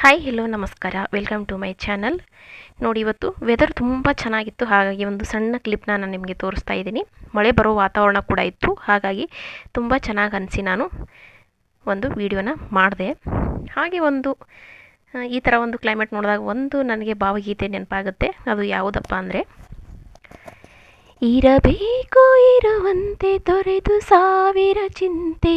Hi hello ನಮಸ್ಕಾರ. Welcome to my channel ನೋಡಿ, ಇವತ್ತು ವೆದರ್ ತುಂಬ ಚೆನ್ನಾಗಿತ್ತು. ಹಾಗಾಗಿ ಒಂದು ಸಣ್ಣ ಕ್ಲಿಪ್ನ ನಾನು ನಿಮಗೆ ತೋರಿಸ್ತಾ ಇದ್ದೀನಿ. ಮಳೆ ಬರೋ ವಾತಾವರಣ ಕೂಡ ಇತ್ತು. ಹಾಗಾಗಿ ತುಂಬ ಚೆನ್ನಾಗಿ ಅನಿಸಿ ನಾನು ಒಂದು ವಿಡಿಯೋನ ಮಾಡಿದೆ. ಹಾಗೆ ಒಂದು ಈ ಥರ ಒಂದು ಕ್ಲೈಮೇಟ್ ನೋಡಿದಾಗ ಒಂದು ನನಗೆ ಭಾವಗೀತೆ ನೆನಪಾಗುತ್ತೆ. ಅದು ಯಾವುದಪ್ಪ ಅಂದರೆ, ಇರಬೇಕು, ಇರುವಂತೆ ತೊರೆದು ಸಾವಿರ ಚಿಂತೆ.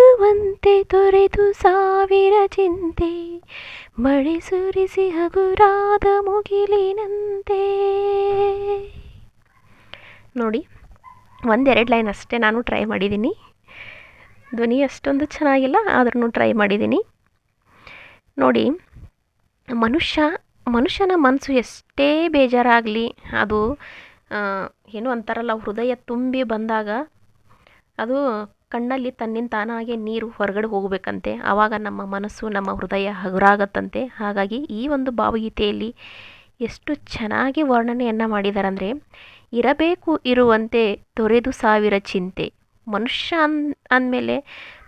ತೊರೆದು ಸಾವಿರ ಚಿಂತೆ, ಮಳೆ ಸುರಿಸಿ ಹಗುರಾದ ಮುಗಿಲಿನಂತೆ. ನೋಡಿ, ಒಂದೆರಡು ಲೈನ್ ಅಷ್ಟೇ ನಾನು ಟ್ರೈ ಮಾಡಿದ್ದೀನಿ. ಧ್ವನಿ ಅಷ್ಟೊಂದು ಚೆನ್ನಾಗಿಲ್ಲ, ಆದ್ರೂ ಟ್ರೈ ಮಾಡಿದ್ದೀನಿ. ನೋಡಿ, ಮನುಷ್ಯ, ಮನುಷ್ಯನ ಮನಸ್ಸು ಎಷ್ಟೇ ಬೇಜಾರಾಗಲಿ, ಅದು ಏನು ಅಂತಾರಲ್ಲ, ಹೃದಯ ತುಂಬಿ ಬಂದಾಗ, ಅದು ಕಣ್ಣಲ್ಲಿ ತನ್ನಿಂದ ತಾನಾಗೆ ನೀರು ಹೊರಗಡೆ ಹೋಗಬೇಕಂತೆ. ಆವಾಗ ನಮ್ಮ ಮನಸ್ಸು ನಮ್ಮ ಹೃದಯ ಹಗುರಾಗತ್ತಂತೆ. ಹಾಗಾಗಿ ಈ ಒಂದು ಭಾವಗೀತೆಯಲ್ಲಿ ಎಷ್ಟು ಚೆನ್ನಾಗಿ ವರ್ಣನೆಯನ್ನು ಮಾಡಿದಾರಂದರೆ, ಇರಬೇಕು ಇರುವಂತೆ ತೊರೆದು ಸಾವಿರ ಚಿಂತೆ. ಮನುಷ್ಯ ಅನ್, ಅಂದಮೇಲೆ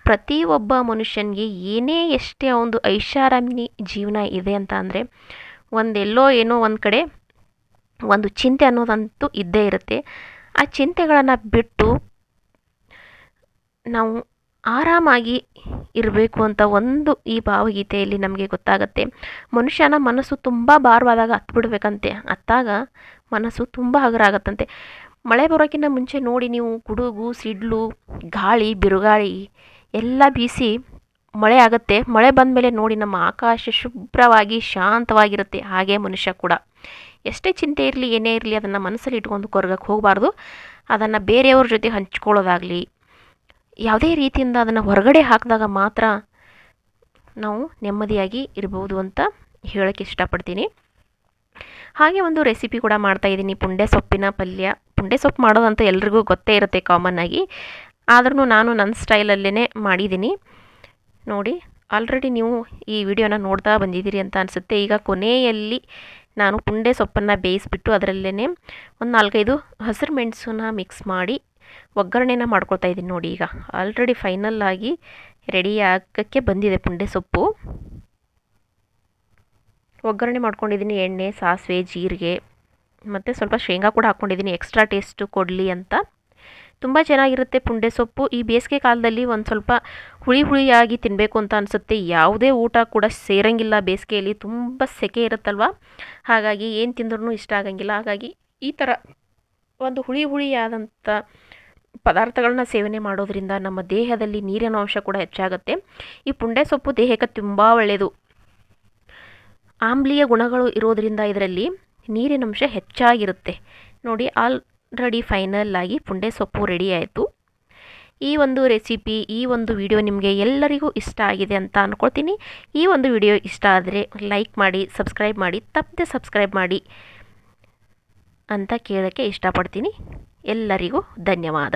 ಪ್ರತಿಯೊಬ್ಬ ಮನುಷ್ಯನಿಗೆ ಏನೇ ಎಷ್ಟೇ ಒಂದು ಐಷಾರಾಮಿ ಜೀವನ ಇದೆ ಅಂತ ಅಂದರೆ, ಒಂದೆಲ್ಲೋ ಏನೋ ಒಂದು ಕಡೆ ಒಂದು ಚಿಂತೆ ಅನ್ನೋದಂತೂ ಇದ್ದೇ ಇರುತ್ತೆ. ಆ ಚಿಂತೆಗಳನ್ನು ಬಿಟ್ಟು ನಾವು ಆರಾಮಾಗಿ ಇರಬೇಕು ಅಂತ ಒಂದು ಈ ಭಾವಗೀತೆಯಲ್ಲಿ ನಮಗೆ ಗೊತ್ತಾಗುತ್ತೆ. ಮನುಷ್ಯನ ಮನಸ್ಸು ತುಂಬ ಭಾರವಾದಾಗ ಹತ್ಬಿಡ್ಬೇಕಂತೆ. ಹತ್ತಾಗ ಮನಸ್ಸು ತುಂಬ ಆಗುತ್ತಂತೆ ಮಳೆ ಬರೋಕ್ಕಿಂತ ಮುಂಚೆ ನೋಡಿ ನೀವು ಗುಡುಗು, ಸಿಡ್ಲು, ಗಾಳಿ, ಬಿರುಗಾಳಿ ಎಲ್ಲ ಬೀಸಿ ಮಳೆ ಆಗುತ್ತೆ. ಮಳೆ ಬಂದ ಮೇಲೆ ನೋಡಿ ನಮ್ಮ ಆಕಾಶ ಶುಭ್ರವಾಗಿ ಶಾಂತವಾಗಿರುತ್ತೆ. ಹಾಗೆ ಮನುಷ್ಯ ಕೂಡ. ಎಷ್ಟೇ ಚಿಂತೆ ಇರಲಿ ಏನೇ ಇರಲಿ ಅದನ್ನು ಮನಸ್ಸಲ್ಲಿ ಇಟ್ಕೊಂಡು ಕೊರಗಕ್ಕೆ ಹೋಗಬಾರ್ದು. ಅದನ್ನು ಬೇರೆಯವ್ರ ಜೊತೆ ಹಂಚ್ಕೊಳ್ಳೋದಾಗಲಿ ಯಾವುದೇ ರೀತಿಯಿಂದ ಅದನ್ನು ಹೊರಗಡೆ ಹಾಕಿದಾಗ ಮಾತ್ರ ನಾವು ನೆಮ್ಮದಿಯಾಗಿ ಇರ್ಬೋದು ಅಂತ ಹೇಳೋಕ್ಕೆ ಇಷ್ಟಪಡ್ತೀನಿ. ಹಾಗೆ ಒಂದು ರೆಸಿಪಿ ಕೂಡ ಮಾಡ್ತಾ ಇದ್ದೀನಿ. ಪುಂಡೆ ಸೊಪ್ಪಿನ ಪಲ್ಯ. ಪುಂಡೆ ಸೊಪ್ಪು ಮಾಡೋದಂತ ಎಲ್ರಿಗೂ ಗೊತ್ತೇ ಇರುತ್ತೆ ಕಾಮನ್ ಆಗಿ. ಆದ್ರೂ ನಾನು ನನ್ನ ಸ್ಟೈಲಲ್ಲೇ ಮಾಡಿದ್ದೀನಿ. ನೋಡಿ ಆಲ್ರೆಡಿ ನೀವು ಈ ವಿಡಿಯೋನ ನೋಡ್ತಾ ಬಂದಿದ್ದೀರಿ ಅಂತ ಅನಿಸುತ್ತೆ. ಈಗ ಕೊನೆಯಲ್ಲಿ ನಾನು ಪುಂಡೆ ಸೊಪ್ಪನ್ನು ಬೇಯಿಸ್ಬಿಟ್ಟು ಅದರಲ್ಲೇ ಒಂದು ನಾಲ್ಕೈದು ಹಸಿರು ಮೆಣಸನ್ನ ಮಿಕ್ಸ್ ಮಾಡಿ ಒಗ್ಗರಣೆನ ಮಾಡ್ಕೊಳ್ತಾ ಇದ್ದೀನಿ ನೋಡಿ ಈಗ. ಆಲ್ರೆಡಿ ಫೈನಲ್ ಆಗಿ ರೆಡಿ ಆಗೋಕ್ಕೆ ಬಂದಿದೆ ಪುಂಡೆ ಸೊಪ್ಪು. ಒಗ್ಗರಣೆ ಮಾಡ್ಕೊಂಡಿದ್ದೀನಿ ಎಣ್ಣೆ, ಸಾಸಿವೆ, ಜೀರಿಗೆ, ಮತ್ತು ಸ್ವಲ್ಪ ಶೇಂಗಾ ಕೂಡ ಹಾಕ್ಕೊಂಡಿದ್ದೀನಿ ಎಕ್ಸ್ಟ್ರಾ ಟೇಸ್ಟು ಕೊಡಲಿ ಅಂತ. ತುಂಬ ಚೆನ್ನಾಗಿರುತ್ತೆ ಪುಂಡೆ ಸೊಪ್ಪು. ಈ ಬೇಸಿಗೆ ಕಾಲದಲ್ಲಿ ಒಂದು ಸ್ವಲ್ಪ ಹುಳಿ ಹುಳಿಯಾಗಿ ತಿನ್ನಬೇಕು ಅಂತ ಅನಿಸುತ್ತೆ. ಯಾವುದೇ ಊಟ ಕೂಡ ಸೇರಂಗಿಲ್ಲ ಬೇಸಿಗೆಯಲ್ಲಿ. ತುಂಬ ಸೆಕೆ ಇರುತ್ತಲ್ವ? ಹಾಗಾಗಿ ಏನು ತಿಂದ್ರೂ ಇಷ್ಟ ಆಗಂಗಿಲ್ಲ. ಹಾಗಾಗಿ ಈ ಥರ ಒಂದು ಹುಳಿ ಹುಳಿಯಾದಂಥ ಪದಾರ್ಥಗಳನ್ನ ಸೇವನೆ ಮಾಡೋದರಿಂದ ನಮ್ಮ ದೇಹದಲ್ಲಿ ನೀರಿನ ಅಂಶ ಕೂಡ ಹೆಚ್ಚಾಗುತ್ತೆ. ಈ ಪುಂಡೆ ಸೊಪ್ಪು ದೇಹಕ್ಕೆ ತುಂಬ ಒಳ್ಳೆಯದು ಆಮ್ಲೀಯ ಗುಣಗಳು ಇರೋದರಿಂದ ಇದರಲ್ಲಿ ನೀರಿನ ಅಂಶ ಹೆಚ್ಚಾಗಿರುತ್ತೆ. ನೋಡಿ ಆಲ್ರೆಡಿ ಫೈನಲ್ ಆಗಿ ಪುಂಡೆ ಸೊಪ್ಪು ರೆಡಿ ಆಯಿತು. ಈ ಒಂದು ರೆಸಿಪಿ ಈ ಒಂದು ವಿಡಿಯೋ ನಿಮಗೆ ಎಲ್ಲರಿಗೂ ಇಷ್ಟ ಆಗಿದೆ ಅಂತ ಅಂದ್ಕೊಳ್ತೀನಿ ಈ ಒಂದು ವಿಡಿಯೋ ಇಷ್ಟ ಆದರೆ ಲೈಕ್ ಮಾಡಿ ಸಬ್ಸ್ಕ್ರೈಬ್ ಮಾಡಿ, ತಪ್ಪದೆ ಸಬ್ಸ್ಕ್ರೈಬ್ ಮಾಡಿ. ಅಂತ ಕೇಳೋಕ್ಕೆ ಇಷ್ಟಪಡ್ತೀನಿ. ಎಲ್ಲರಿಗೂ ಧನ್ಯವಾದ.